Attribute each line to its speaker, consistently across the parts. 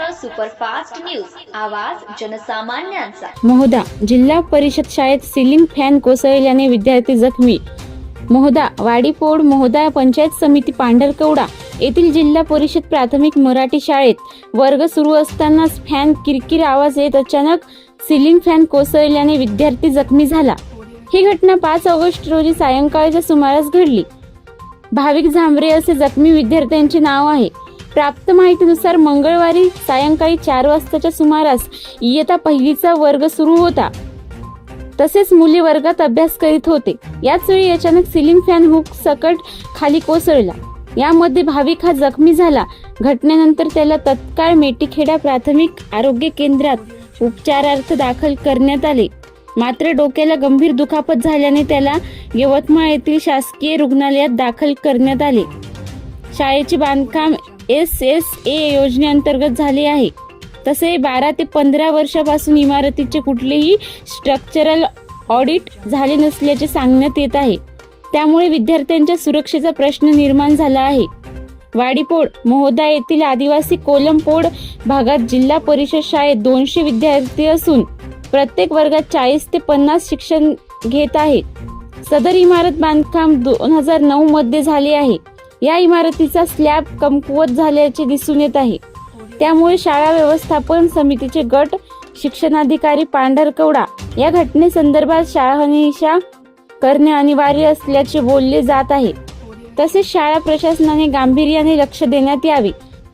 Speaker 1: Superfast news. आवाज जनसामान्यांचा.
Speaker 2: जिल्हा परिषद शाळेत सिलिंग फॅन कोसळल्याने विद्यार्थी जखमी. मोहदा वाडीपोड मोहदा पंचायत समिती पांढरकवडा येथील जिल्हा परिषद प्राथमिक मराठी शाळेत वर्ग सुरू असतानाच फॅन किरकिर आवाज येत अचानक सिलिंग फॅन कोसळल्याने विद्यार्थी जखमी झाला. ही घटना पाच ऑगस्ट रोजी सायंकाळच्या सुमारास घडली. भाविक झांबरे असे जखमी विद्यार्थ्यांचे नाव आहे. प्राप्त माहितीनुसार मंगळवारी सायंकाळी चार वाजताच्या सुमारास इयता पहिलीचा वर्ग सुरू होता. तसेच मुली वर्गात अभ्यास करीत होते. याच वेळी अचानक सिलिंग फॅन हुक सकट खाली कोसळला. यामध्ये भाविक हा जखमी झाला. घटनेनंतर त्याला तत्काळ मेटीखेडा प्राथमिक आरोग्य केंद्रात उपचारार्थ दाखल करण्यात आले. मात्र डोक्याला गंभीर दुखापत झाल्याने त्याला यवतमाळ येथील शासकीय रुग्णालयात दाखल करण्यात आले. शाळेचे बांधकाम एस एस ए योजनेअंतर्गत झाले आहे. तसे बारा ते पंधरा वर्षापासून इमारतीचे कुठलेही स्ट्रक्चरल ऑडिट झाले नसल्याचे सांगण्यात येत आहे. त्यामुळे विद्यार्थ्यांच्या सुरक्षेचा प्रश्न निर्माण झाला आहे. वाडीपोड महोदा येथील आदिवासी कोलमपोड भागात जिल्हा परिषद शाळेत दोनशे विद्यार्थी असून प्रत्येक वर्गात चाळीस ते पन्नास शिक्षण घेत आहेत. सदर इमारत बांधकाम दोन हजार नऊ मध्ये झाले आहे. या इमारतीचा स्लॅब कमकुवत झाल्याचे दिसून येत आहे. त्यामुळे शाळा व्यवस्थापन समितीचे गट शिक्षणाधिकारी पांढरकवडा या घटनेसंदर्भात शाळा करणे अनिवार्य असल्याचे बोलले जात आहे. तसेच शाळा प्रशासनाने गांभीर्याने लक्ष देण्यात यावे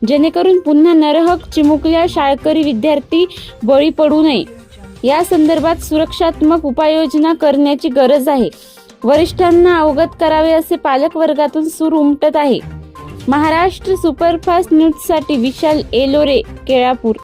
Speaker 2: जेणेकरून पुन्हा नरहक चिमुकल्या शाळकरी विद्यार्थी बळी पडू नये. या संदर्भात सुरक्षात्मक उपाययोजना करण्याची गरज आहे. वरिष्ठांना अवगत करावे असे पालक वर्गातून सूर उमटत आहे. महाराष्ट्र सुपरफास्ट न्यूजसाठी विशाल एलोरे केळापूर.